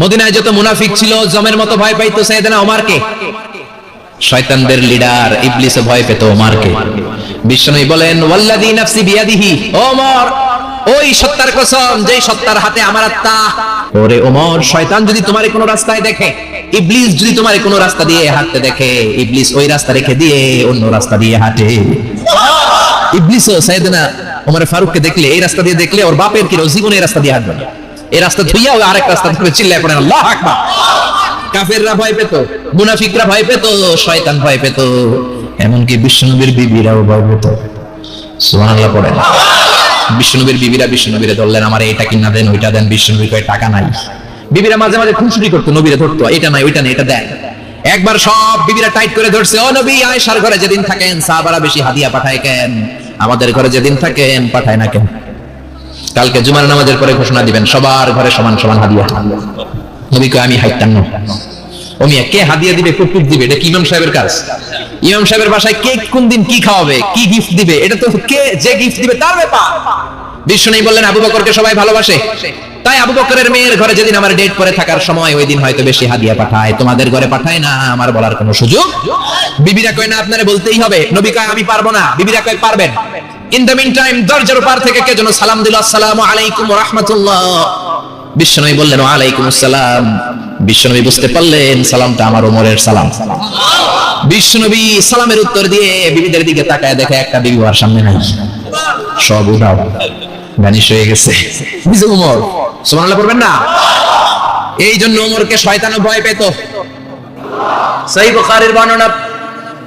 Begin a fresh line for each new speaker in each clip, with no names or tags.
মদিনায় যত মুনাফিক ছিল, জমের মতো ভয় পাইতো সাইয়েদনা ওমরকে। শয়তানদের লিডার ইবলিসে ভয় পেত ওমরকে। বিষ্ণুই বলেন, ওয়াল্লাযী নাফসি বিয়াদিহি ওমর, ওই সত্তার কসম, যেই সত্তার হাতে আমার আত্মা, ওরে ওমর, শয়তান যদি তোমার কোনো রাস্তায় দেখে, ইবলিস যদি তোমার কোনো রাস্তা দিয়ে হাঁটতে দেখে, ইবলিস ওই রাস্তা রেখে দিয়ে অন্য রাস্তা দিয়ে হাঁটে। ইবলিসও সাইয়েদনা ওমর ফারুককে দেখলে, এই রাস্তা দিয়ে দেখলে ওর বাপের কি জীবনে এই রাস্তা দিয়ে হাঁটবে না? এই রাস্তা ধুইয়া ও আরেক রাস্তা ধরে চিল্লায় পড়ে আল্লাহ আকবার। কাফেররা ভয় পেত, মুনাফিকরা ভয় পেত, শয়তান ভয় পেত, এমনকি বিষ্ণুনবীর বিবিরাও ভয় পেত। সুবহানাল্লাহ পড়েন। বিষ্ণুনবীর বিবিরা বিষ্ণুনবীরে ধরলেন, আমার এটা কিনা দেন, ওইটা দেন বিষ্ণুনবী কয়, টাকা নাই। বিবিরা মাঝে মাঝে খুনসুটি করতো, নবীরে ধরতো, এটা নাই, ওইটা নাই, এটা দেন। একবার সব বিবিরা টাইট করে ধরছে, ও নবী, আয়েশার ঘরে যেদিন থাকেন, সাহাবারা বেশি হাদিয়া পাঠায় কেন? আমাদের ঘরে যেদিন থাকেন, পাঠায় না কেন? কালকে জুমার নামাজের পরে ঘোষণা দিবেন, সবার ঘরে সমান সমান হাদিয়া। নবী কয়, আমি হাইতাম না ও কে হাদিয়া দিবে কুকুর দিবে? এটা কি ইমাম সাহেবের কাজ? ইমাম সাহেবের বাসায় কে কোন দিন কি খাওয়াবে, কি গিফট দিবে? এটা তো কে যে গিফট দিবে তার ব্যাপার। বিশ্ব নেই বললেন, আবু বকরকে সবাই ভালোবাসে? তাই আবু বকরের মেয়ের ঘরে যেদিন আমার ডেট পরে থাকার সময়, ওই দিন হয়তো বেশি হাদিয়া পাঠায়। তোমাদের ঘরে পাঠায় না, আমার বলার কোনো সুযোগ? বিবিরা কয়, না, আপনারা বলতেই হবে। নবী কয়, আমি পারব না। বিবিরা কয়, পারবেন। ইন দ্য মিন টাইম দরজার পার থেকে কে যেন সালাম দিল, আসসালামু আলাইকুম রাহমাতুল্লাহ। বিশ্বনবী বললেন, ওয়ালাইকুম আসসালাম। বিশ্বনবী বুঝতে পারলেন, সালামটা আমার ওমরের সালাম। বিশ্বনবী সালামের উত্তর দিয়ে বিবিদের দিকে তাকায় দেখে একটা বিবি ওর সামনে নাই। সব উঠাও ভ্যানিশ হয়ে গেছে। বুঝে উমর সুবহানাল্লাহ পড়বেন না? এই জন্য ওমরকে শয়তানও ভয় পেত। সহিহ বুখারীর বর্ণনা,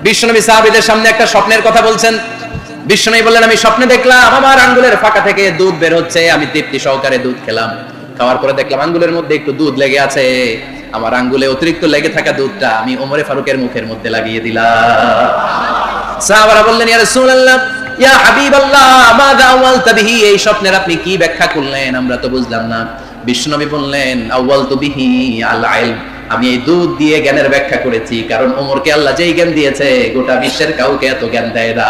বিশ্বনবী সাহাবীদের সামনে একটা স্বপ্নের কথা বলছেন। বিশ্বনবী বললেন, আমি স্বপ্নে দেখলাম, আমার আঙ্গুলের ফাঁকা থেকে দুধ বের হচ্ছে, আমি তৃপ্তি সহকারে দুধ খেলাম। খাওয়ার পরে দেখলাম আঙ্গুলের মধ্যে একটু দুধ লেগে আছে, আমার আঙ্গুলে অতিরিক্ত লেগে থাকা দুধটা আমি ওমরে ফারুকের মুখের মধ্যে লাগিয়ে দিলাম। সাহাবারা বললেন, ইয়া আওয়ালতা এই স্বপ্নের আপনি কি ব্যাখ্যা করলেন? আমরা তো বুঝলাম না। বিশ্বনবী বললেন, আউয়ালতু বিহি আল আমি এই দুধ দিয়ে জ্ঞানের ব্যাখ্যা করেছি, কারণ ওমরকে আল্লাহ যেই জ্ঞান দিয়েছে, গোটা বিশ্বের কাউকে এত জ্ঞান দেয় না।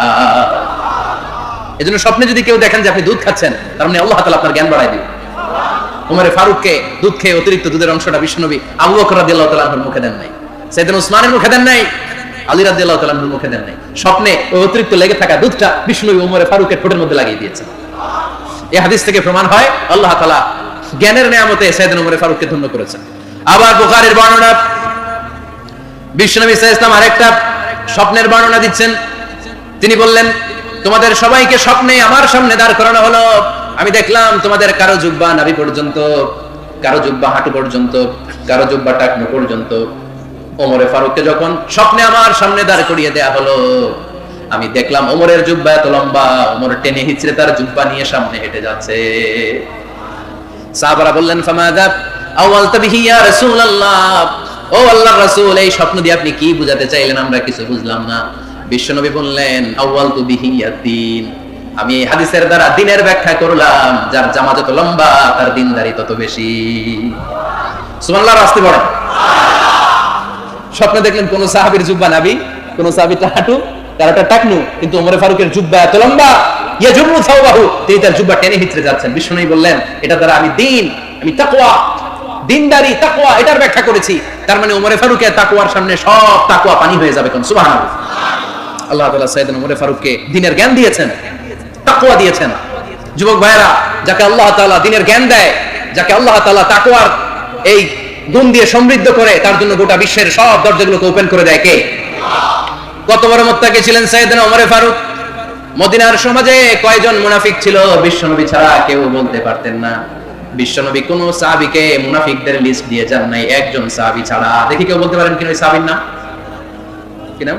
এজন্য স্বপ্নে যদি কেউ দেখেন যে আপনি দুধ খাচ্ছেন, তার মানে আল্লাহ তাআলা আপনার জ্ঞান বাড়ায় দিবে। উমরে ফারুককে দুধ খেয়ে অতিরিক্ত দুধের অংশটা বিশ্বনবী আবু বকর রাদিয়াল্লাহু তাআলার মুখে দেন নাই সাইয়েদনা উসমানের মুখে দেন নাই, আলী রাদিয়াল্লাহু তাআলার মুখে দেন নাই। স্বপ্নে ওই অতিরিক্ত লেগে থাকা দুধটা ফারুকের ঠোঁটের মধ্যে লাগিয়ে এই হাদিস থেকে প্রমাণ হয়, আল্লাহ তাআলা জ্ঞানের নিয়ামতে ফারুককে ধন্য করেছেন। আবার বুখারীর বর্ণনা আরেকটা স্বপ্নের বর্ণনা দিচ্ছেন। তিনি বললেন তোমাদের সবাইকে স্বপ্নে আমার সামনে দাঁড় করানো হলো। আমি দেখলাম তোমাদের কারও জুব্বা নাভি পর্যন্ত, কারও জুব্বা হাঁটু পর্যন্ত, কারও জুব্বা টাকনো পর্যন্ত। ওমরে ফারুককে যখন স্বপ্নে আমার সামনে দাঁড় করিয়ে দেয়া হলো, আমি দেখলাম ওমরের জুব্বা এত লম্বা, ওমর টেনে হিচড়ে তার জুব্বা নিয়ে সামনে হেঁটে যাচ্ছে। সাহাবারা বললেন, ফামাদা আওয়ালতা বিহি ইয়া রাসূলুল্লাহ। ও আল্লাহর রাসূল, এই স্বপ্ন দিয়ে আপনি কি বুঝাতে চাইলেন? আমরা কিছু বুঝলাম না। বিশ্বনবী বললেন তু আমি এই হাদিসের দ্বারা দিনের ব্যাখ্যা করলাম, যার জামা যত লম্বা, তার দিনদারি তত বেশি। আসতে পড়েন স্বপ্নে দেখলেন কোন জুব্বা নাবি, কোন হাঁটু, তার এটার করেছি। তার মানে ওমরে ফারুকের তাকওয়ার সামনে সব তাকওয়া পানি হয়ে যাবে কোন আল্লাহ তাআলা সাইয়েদনা ওমরে ফারুককে দিনের জ্ঞান দিয়েছেন, তাকওয়া দিয়েছেন। যুবক ভাইরা যাকে আল্লাহ তাআলা দিনের জ্ঞান দেয়, যাকে আল্লাহ তাআলা তাকওয়ার এই গুণ দিয়ে সমৃদ্ধ করে, তার জন্য গোটা বিশ্বের সব দরজাগুলোকে ওপেন করে দেয় কে? কত বড় মোত্তাকি ছিলেন সাইয়েদনা ওমরে ফারুক? মদিনার সমাজে কয়জন মুনাফিক ছিল? বিশ্বনবী ছাড়া কেউ বলতে পারতেন না। বিশ্বনবী কোন সাহাবীকে মুনাফিকদের লিস্ট দিয়ে যান নাই, একজন সাহাবী ছাড়া। দেখি কেউ বলতে পারেন কিনা সাহাবীর নাম? কি নাম?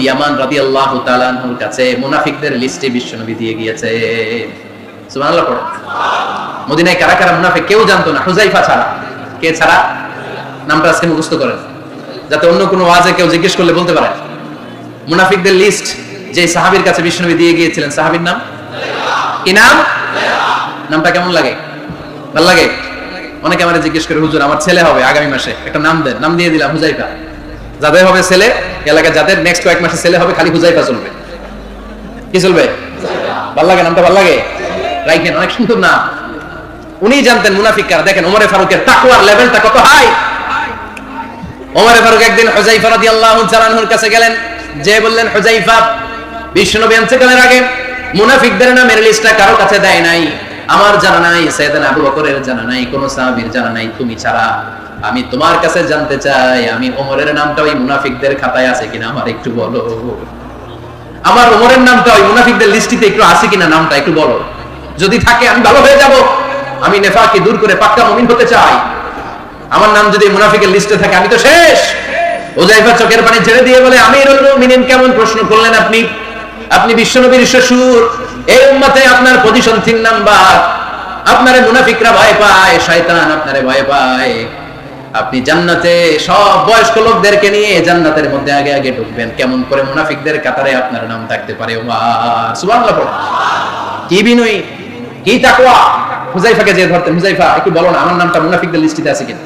ইয়ামান কাছে মুনাফিকদের লিস্টে বিশ্বনবী দিয়ে গিয়েছে। মদিনায় কারা কারা মুনাফিক কেউ জানতো না। হুযায়ফা ছাড়া। কে ছাড়া? নামটা আজকে মুখস্থ করেন।
যাতে অন্য কোনো কেউ জিজ্ঞেস করলে বলতে পারে। মুনাফিকদের লিস্ট যে সাহাবীর কাছে বিষ্ণুনবী দিয়ে গিয়েছিলেন, সাহাবীর নাম? কি নাম? নামটা কেমন লাগে? ভালো লাগে? অনেকে আমার জিজ্ঞেস করে, হুজুর, আমার ছেলে হবে আগামী মাসে। একটা নাম দেন। নাম দিয়ে দিলাম হুজাইফা যাদের হবে ছেলে এলাকায় যাদের নেক্সট কয়েক মাসে ছেলে হবে, খালি হুজাইফা চলবে। কি চলবে? ভালো লাগে, নামটা ভালো লাগে? রাইখেন অনেক সুন্দর নাম। উনি জানতেন মুনাফিক কারা। দেখেন, ওমরে ফারুকের তাকওয়ার লেভেলটা কত হাই ওমরে ফারুক একদিন হুজাইফা রাদিয়াল্লাহু তাআলার কাছে গেলেন। যে বললেন হুজাইফা বিশ্বনবী আগে। মুনাফিকদের নামের লিস্টটা কারও কাছে দেয় নাই। আমার জানা নাই সাইয়েদনা আবু বকরের জানা নাই, কোন সাহাবীর জানা নাই, তুমি ছাড়া। আমি তোমার কাছে জানতে চাই, আমি ওমরের নামটা ওই মুনাফিকদের খাতায় আছে কিনা, আমার একটু বলো। আমার ওমরের নামটা ওই মুনাফিকদের লিস্টিতে একটু আছে কিনা, নামটা একটু বলো। যদি থাকে, আমি ভালো হয়ে যাব। আমি নেফাকে দূর করে পাক্কা মুমিন হতে চাই। আমার নাম যদি মুনাফিকের লিস্টে থাকে, আমি তো শেষ। ওজাইফা চোখের পানি ছেড়ে দিয়ে বলে, আমিরুল মুমিনিন, কেমন প্রশ্ন করলেন আপনি? আপনি বিশ্বনবীর শ্বশুর। এই উম্মতে আপনার পজিশন তিন নাম্বার। আপনারে মুনাফিকরা ভয় পায়, শয়তান আপনারে ভয় পায়। আপনি জান্নাতে সব বয়স্ক লোকদেরকে নিয়ে জান্নাতের মধ্যে আগে আগে ঢুকবেন। কেমন করে মুনাফিকদের কাতারে আপনার নাম থাকতে পারে? কি বিনয়ী, কি তাকওয়া? হুজাইফাকে যে ধরতেন হুজাইফা একটু বলো না, আমার নামটা মুনাফিকদের লিস্টিতে আছে কিনা?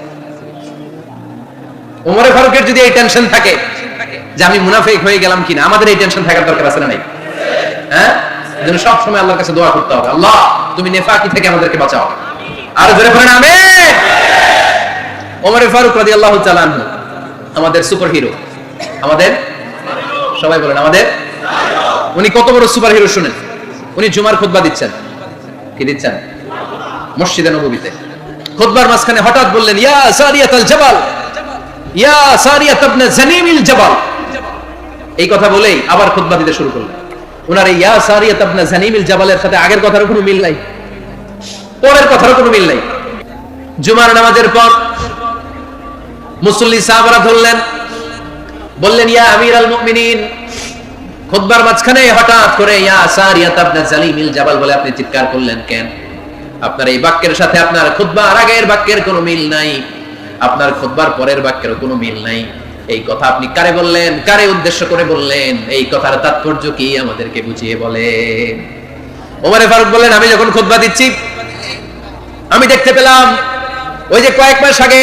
ওমরে ফারুকের যদি এই টেনশন থাকে যে আমি মুনাফিক হয়ে গেলাম কিনা, আমাদের এই টেনশন থাকার দরকার আছে না নাই? হ্যাঁ? সব সময় আল্লাহর কাছে দোয়া করতে হবে। আল্লাহ, তুমি নেফাকি থেকে আমাদেরকে বাঁচাও। আর জোরে পড়েন আমিন। ওমরে ফারুক রাদিয়াল্লাহু তাআলা আনহু, আমাদের সুপার হিরো আমাদের? সবাই বলেন, আমাদের? উনি কত বড় সুপার হিরো শুনেন? উনি জুমার খুতবা দিচ্ছেন। কি দিচ্ছেন? মসজিদে নববীতে। খুতবার মাঝখানে হঠাৎ বললেন, ইয়া সারিয়াতাল জাবাল, ইয়া সারিয়াত ইবনে জানিমিল জাবাল। এই কথা বলেই আবার খুতবা দিতে শুরু করলেন। ওনার এই ইয়া সারিয়াত ইবনে জানিমিল জাবালের সাথে আগের কথার কোনো মিল নাই, পরের কথার কোনো মিল নাই। জুমার নামাজের পর মুসল্লি সাহাবারা ধরলেন, বললেন, ইয়া আমির আল মুমিনিন খুতবার মাঝখানে হঠাৎ করে, ইয়া সারিয়াত ইবনে জালিমিল জাবাল বলে আপনি চিৎকার করলেন কেন? আপনার এই বাক্যের সাথে আপনার খুতবার আগের বাক্যের কোনো মিল নাই, আপনার খুতবার পরের বাক্যের কোনো মিল নাই। এই কথা আপনি কারে বললেন? কারে উদ্দেশ্য করে বললেন? এই কথার তাৎপর্য কি আমাদেরকে বুঝিয়ে বলেন? ওমরে ফারুক বললেন, আমি যখন খুতবা দিচ্ছি, আমি দেখতে পেলাম, ওই যে কয়েক মাস আগে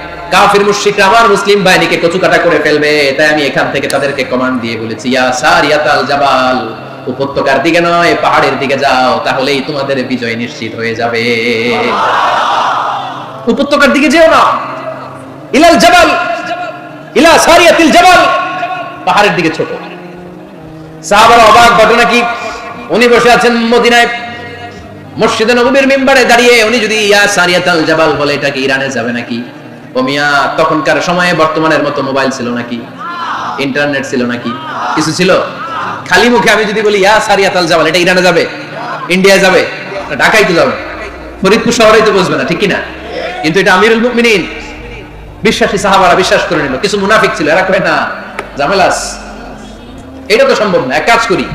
কাফির মুশরিকরা আমার মুসলিম বাহিনীকে কচুকাটা করে ফেলবে, তাই আমি এখান থেকে তাদেরকে কমান্ড দিয়ে বলেছি, ইয়া সারিয়াতাল জাবাল, উপত্যকার দিকে নয়, পাহাড়ের দিকে যাও, তাহলেই তোমাদের বিজয় নিশ্চিত হয়ে যাবে। উপত্যকার দিকে যেও না। ইলাল জাবাল, ইলা সারিয়াতিল জাবাল, পাহাড়ের দিকে ছোট। সাহাবারা অবাক, ঘটনা কি? উনি বসে আছেন মদিনায়, মসজিদে নববীর মিম্বারে দাঁড়িয়ে। উনি যদি ইয়া সারিয়াতাল জাবাল বলে, এটা কি ইরানে যাবে নাকি? ও মিয়া তখনকার সময়ে বর্তমানের মতো মোবাইল ছিল নাকি? ইন্টারনেট ছিল নাকি? কিছু ছিল? খালি মুখে আমি যদি বলি, ইয়া সারিয়াতাল জাবাল এটা ইরানে যাবে? ইন্ডিয়া যাবে? ঢাকায় তো যাবে ফরিদপুর শহরেই তো বসবে না, ঠিক কি না? কিন্তু এটা আমিরুল মুমিনিন। বিশ্বাসী সাহাবারা বিশ্বাস করে নিল। কিছু মুনাফিক ছিল, এরা কয়, না জামেলাস এটা তো সম্ভব না, এক কাজ করি।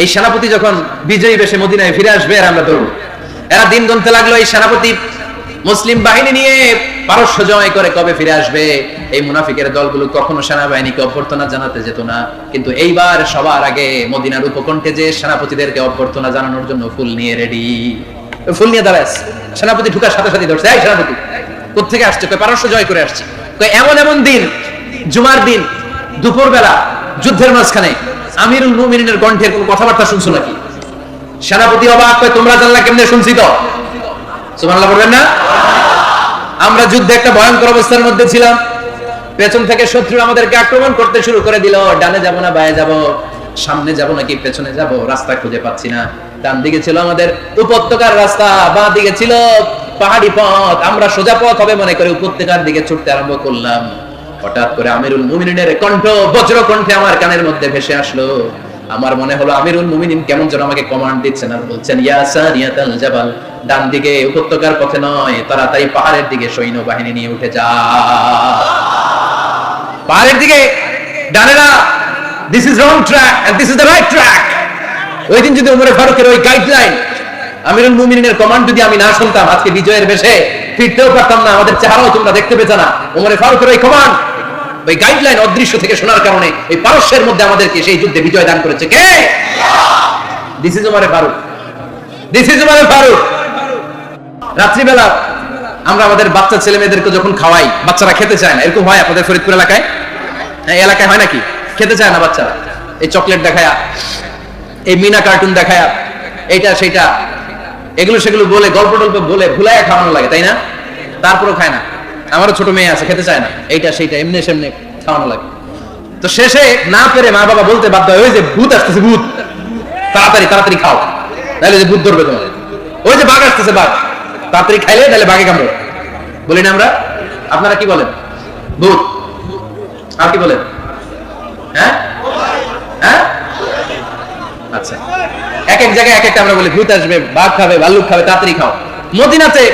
এই সেনাপতি যখন বিজয়ী বেশে মদিনায় ফিরে আসবে, আর আমরা ধরবো। এরা দিন গুনতে লাগল এই সেনাপতি। মুসলিম বাহিনী নিয়ে পারস্য জয় করে কবে ফিরে আসবে? এই মুনাফিকের দলগুলো কখনো সেনাবাহিনীকে অভ্যর্থনা জানাতে যেত না। কিন্তু এইবার সবার আগে মদিনার উপকণ্ঠে যে সেনাপতিদেরকে অভ্যর্থনা জানানোর জন্য ফুল নিয়ে রেডি। ফুল নিয়ে আছে। সেনাপতি ঢুকার সাথে সাথে ধরছে। এই সেনাপতি কোথেকে আসছে? কয়, পারস্য জয় করে আসছে। কয়, এমন এমন দিন, জুমার দিন দুপুর বেলা যুদ্ধের মাঝখানে। আমিরুল মুমিনের কণ্ঠের কোন কথাবার্তা শুনছো নাকি? সেনাপতি অবাক তোমরা জানলা কেমনে শুনছি তো? সুবহানাল্লাহ বলবেন না? আমরা যুদ্ধে একটা ভয়ঙ্কর অবস্থার মধ্যে ছিলাম। পেছন থেকে শত্রু আমাদেরকে আক্রমণ করতে শুরু করে দিল। ডানে যাব না, বায়ে যাব? সামনে যাব নাকি পেছনে যাব? রাস্তা খুঁজে পাচ্ছি না। ডান দিকে ছিল আমাদের উপত্যকার রাস্তা, বাঁ দিকে ছিল পাহাড়ি পথ। আমরা সোজা পথ হবে মনে করে উপত্যকার দিকে ছুটতে আরম্ভ করলাম। হঠাৎ করে আমিরুল মুমিনের কণ্ঠ বজ্র কণ্ঠে আমার কানের মধ্যে ভেসে আসলো।
আমার মনে হলো, আমিরুল মুমিনিন কেমন যেন আমাকে কমান্ড দিচ্ছেন আর বলছেন, ইয়া সারিয়াতাল জাবাল। ডান দিকে উপত্যকার পথে নয়, তাড়াতাড়ি পাহাড়ের দিকে সৈন্য বাহিনী নিয়ে উঠে যা।
পাহাড়ের দিকে ডানে না this is wrong track this is the right track ওই দিন যদি উমরে ফারুকের ওই গাইডলাইন আমিরুল মুমিনের কমান্ড যদি আমি না শুনতাম, আজকে বিজয়ের বেশে ফিরতেও পারতাম না, আমাদের চেহারাও তোমরা দেখতে পেতে না। উমরে ফারুকের ওই কমান্ড ওই গাইডলাইন অদৃশ্য থেকে শোনার কারণে এই পারস্যের মধ্যে আমাদেরকে সেই যুদ্ধে বিজয় দান করেছে। কে? দিস ইজ উমরে ফারুক দিস ইজ উমরে ফারুক রাত্রিবেলা আমরা আমাদের বাচ্চা ছেলে মেয়েদেরকে যখন খাওয়াই, বাচ্চারা খেতে চায় না। এরকম হয় আপনাদের ফরিদপুর এলাকায়? হ্যাঁ এলাকায় হয় নাকি? খেতে চায় না বাচ্চারা। এই চকলেট দেখায়া, এই মিনা কার্টুন দেখায়া, এইটা, সেইটা, এগুলো সেগুলো বলে, গল্প টল্প বলে, ভুলাইয়া খাওয়ানো লাগে, তাই না? তারপরেও খায় না। আমারও ছোট মেয়ে আছে, খেতে চায় না। এইটা, সেইটা, এমনি সেমনি খাওয়ানো লাগে। তো শেষে না পেরে মা বাবা বলতে বাধ্য হয়, ওই যে ভূত আসতেছে, ভূত। তাড়াতাড়ি তাড়াতাড়ি খাও। তাহলে যে ভূত ধরবে তোমাদের। ওই যে বাঘ আসতেছে, বাঘ। তাড়াতাড়ি খাইলে তাহলে বাঘে কামড়ে। বলি না আমরা? আপনারা কি বলেন? ভূত। আর কি বলেন? হ্যাঁ? হ্যাঁ? আচ্ছা। এক এক জায়গায় এক একটা আমরা বলি, ভূত আসবে, বাঘ খাবে, ভাল্লুক খাবে, তাড়াতাড়ি খাও। মদিনাতে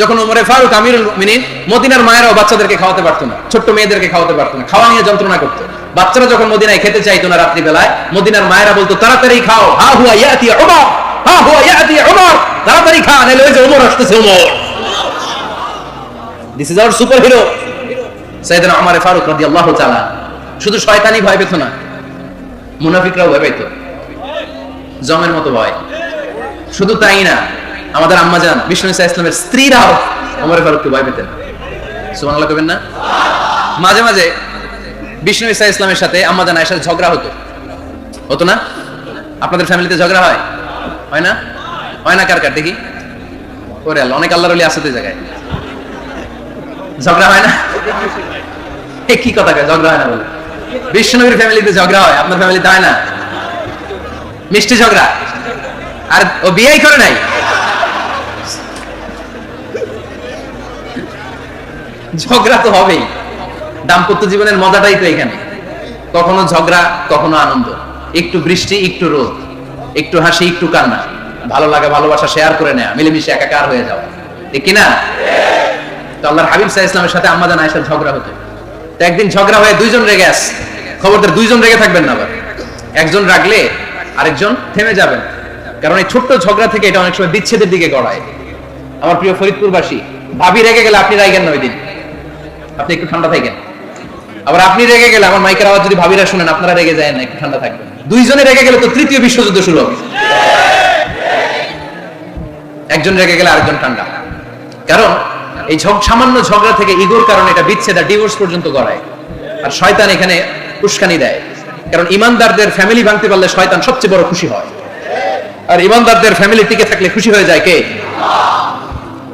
যখন ফারুক, আমিরুল মিনিন মদিনার মায়েরাও বাচ্চাদেরকে খাওয়াতে পারতো না, ছোট্ট মেয়েদেরকে খাওয়াতে পারতো না, খাওয়া নিয়ে যন্ত্রণা করতো। বাচ্চারা যখন মদিনায় খেতে চাইতো না রাত্রি বেলায় মদিনার মায়েরা বলতো, তাড়াতাড়ি খাও, হা হুয়া ইয়াতি উমর, হা হুয়া ইয়াতি উমর। তাড়াতাড়ি খা নাহলে ওই যে আসতেছে this is our superhero Omar Farooq রাদিয়াল্লাহু তাআলা। শুধু শয়তানি ভয় পেত না, মুনাফিকরাও ভয় পেত জমের মতো ভয়। শুধু তাই না, আমাদের আম্মাজান বিষ্ণু ইসা ইসলামের স্ত্রীরাও ফারুককে ভয় পেতেন। কবেন না? মাঝে মাঝে বিষ্ণু ইসা ইসলামের সাথে আম্মাজান আয়েশার ঝগড়া হতো। হতো না? আপনাদের ফ্যামিলিতে ঝগড়া হয়? হয় না? হয় না কার কার? দেখি। ওরে আল্লাহ, অনেক আল্লাহর তো জায়গায়। ঝগড়া হয় না? কি কথা কয়? ঝগড়া হয় না বলে। ফ্যামিলিতে ঝগড়া হয়, আপনার হয় না? মিষ্টি ঝগড়া? আর ও করে নাই? ঝগড়া তো হবেই। দাম্পত্য জীবনের মজাটাই তো এখানে। কখনো ঝগড়া, কখনো আনন্দ। একটু বৃষ্টি, একটু রোদ। একটু হাসি, একটু কান্না। ভালো লাগা, ভালোবাসা শেয়ার করে নেয়া, মিলেমিশে একাকার হয়ে যাওয়া। ঠিক কিনা? তো আল্লাহর হাবিব সাহা ইসলামের সাথে আম্মাজান আয়েশার ঝগড়া হতো। তো একদিন ঝগড়া হয়ে দুইজন রেগে আস। খবরদার দুইজন রেগে থাকবেন না আবার। একজন রাগলে আরেকজন থেমে যাবেন। কারণ এই ছোট্ট ঝগড়া থেকে এটা অনেক সময় বিচ্ছেদের দিকে গড়ায়। আমার প্রিয় ফরিদপুরবাসী, ভাবি রেগে গেলে আপনি রাইগেন না ওই দিন। আপনি একটু ঠান্ডা থাকেন। আবার আপনি রেগে গেলে, আমার মাইকের আওয়াজ যদি ভাবিরা শুনেন, আপনারা রেগে যায় না, একটু ঠান্ডা থাকবেন। দুইজনে রেগে গেলে তো তৃতীয় বিশ্বযুদ্ধ শুরু হবে। একজন রেগে গেলে আরেকজন ঠান্ডা। কারণ এই সামান্য ঝগড়া থেকে ইগোর কারণে এটা বিচ্ছেদ, ডিভোর্স পর্যন্ত গড়ায়। আর শয়তান এখানে উস্কানি দেয়। কারণ ইমানদারদের ফ্যামিলি ভাঙতে পারলে শয়তান সবচেয়ে বড় খুশি হয়। আর ইমানদারদের ফ্যামিলি টিকে থাকলে খুশি হয়ে যায় কে?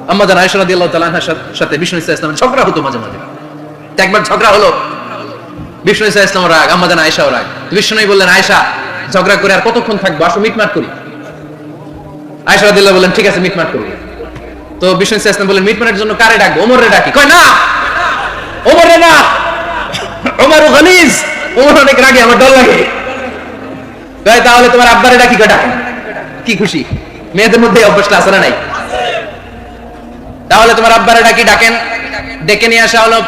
আম্মা জান আয়েশা রাদিয়াল্লাহু তাআলা আনহার সাথে- বিষ্ণু ইসা ইসলামের ঝগড়া হতো মাঝে মাঝে। একবার ঝগড়া হলো। বিষ্ণু ইসা রাগ, আম্মা জান আয়েশাও রাগ। বিষ্ণু বললেন, আয়েশা, ঝগড়া করে আর কতক্ষণ থাকব? আসো মিটমাট করি। আয়েশা রাদিয়াল্লাহু বললেন ঠিক আছে মিটমাট তো বললেন মিটমাটের জন্য কারে ওমরে ডাকি। কয়, না, ওমরে না, ওমর অনেক রাগে, আমার ডর লাগে। কয় তাহলে তোমার আব্বারে ডাকি, কয় কি খুশি, মেয়েদের মধ্যে অভ্যাসটা আছে না নাই? তাহলে তোমার আব্বারে ডাকি, ডাকেন। ডেকে নিয়ে আসা হলো।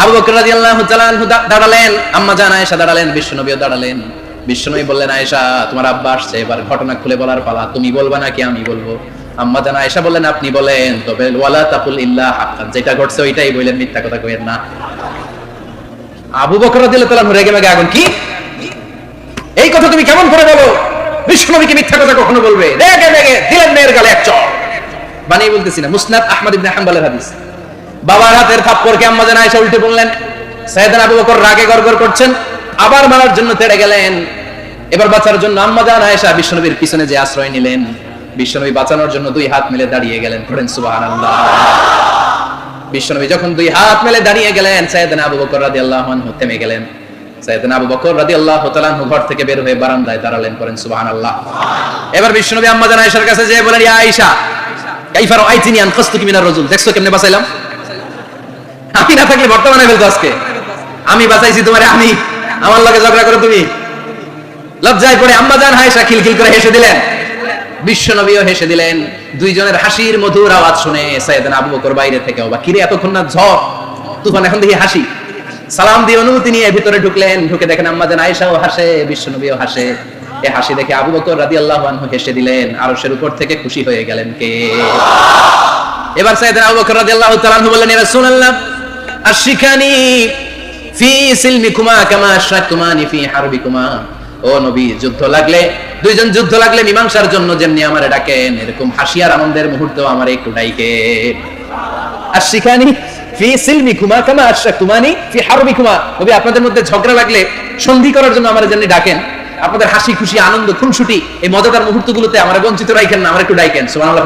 আবু বকর রাদিয়াল্লাহু তাআলা দাঁড়ালেন। আম্মা জান আয়েশা দাঁড়ালেন বিশ্বনবীও দাঁড়ালেন। বিশ্বনবী বললেন, আয়েশা, তোমার আব্বা আসছে, এবার ঘটনা খুলে বলার পালা। তুমি বলবা নাকি আমি বলব? আম্মা জান, আয়েশা বললেন, আপনি বলেন। তবে ওয়ালা তাকুল ইল্লা হাক্কান। যেটা ঘটছে ওইটাই বললেন, মিথ্যা কথা কইেন না। আবু বকর রাদিয়াল্লাহু তাআলা রেগে মেগে আগুন, কি? এই কথা তুমি কেমন করে বলো? বিশ্বনবীকে মিথ্যা কথা কখনো বলবে? রেগে রেগে দিলেন মেয়ের গালে এক চড় বানিয়ে বলতেছি না, মুসনাদ আহমদ ইবনে হাম্বলের হাদিস। বাবার হাতের থাপ্পড়কে আম্মা জান, আয়েশা উল্টে বললেন, সাইয়েদনা আবু বকর রাগে গড়গড় করছেন। আবার মারার জন্য তেড়ে গেলেন। এবার বাঁচার জন্য আম্মা জান আয়েশা বিশ্বনবীর পিছনে যে আশ্রয় নিলেন, বিশ্বনবী বাঁচানোর জন্য দুই হাত মিলে দাঁড়িয়ে গেলেন। পড়েন সুবহানাল্লাহ। বিশ্বনবী যখন দুই হাত মেলে দাঁড়িয়ে গেলেন, সাইয়েদনা আবু বকর রাদিয়াল্লাহু আনহু থেমে গেলেন। আবু বকর ঘর থেকে বের হয়ে বারান্দায় দাঁড়ালেন। সুবহানাল্লাহ। এবার বিশ্বনবী আম্মা জান আয়েশার কাছে যেয়ে বলেন আয়েশা, কাইফা দেখছ কেমনে বাঁচাইলাম? আমি না থাকলে বর্তমানে ফেলতো আজকে। আমি বাঁচাইছি তোমারে, আমি আমার লগে ঝগড়া করো তুমি। লজ্জায় পড়ে আম্মাজান হায়সা খিলখিল করে হেসে দিলেন। বিশ্ব নবীও হেসে দিলেন। দুইজনের হাসির মধুর আওয়াজ শুনে সাইয়েদনা আবু বকর বাইরে থেকে অবাক। কিরে, এতক্ষণ না ঝড়? তুফান, এখন দেখি হাসি। সালাম দিয়ে অনুমতি নিয়ে ভিতরে ঢুকলেন। ঢুকে দেখেন আম্মাজান আয়েশাও হাসে বিশ্ব নবীও হাসে। এ হাসি দেখে আবু বকর রাদিয়াল্লাহু আনহু হেসে দিলেন। আরশের উপর থেকে খুশি হয়ে গেলেন কে? এবার সাইয়েদনা আবু বকর রাদিয়াল্লাহু তাআলা বললেন ইয়া রাসূলুল্লাহ আশিকানি ফি কামা ফি ও নবী, যুদ্ধ লাগলে, দুইজন যুদ্ধ লাগলে মীমাংসার জন্য যেমনি আমারে ডাকেন, এরকম হাসি আর আনন্দের মুহূর্ত একটু ডাইকে আশিকানি ফি সিলমিকুমা কামা ফি নবী, আপনাদের মধ্যে ঝগড়া লাগলে সন্ধি করার জন্য আমার যেমনি ডাকেন, আপনাদের হাসি খুশি, আনন্দ, খুনসুটি, এই মজাদার মুহূর্তগুলোতে আমার বঞ্চিত রাখেন না, আমার একটু ডাইকেন, সুবহানাল্লাহ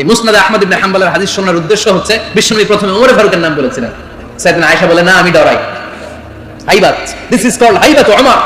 এই মুসনাদ আহমদ ইবনে হাম্বলের হাদিস শোনার উদ্দেশ্য হচ্ছে, বিশ্বনবী প্রথমে ওমর ফারুকের নাম বলেছিলেন। সাইয়েদনা আয়েশা বলে না আমি ডরাই হাইবাত দিস ইজ কল্ড হাইবাত ওমর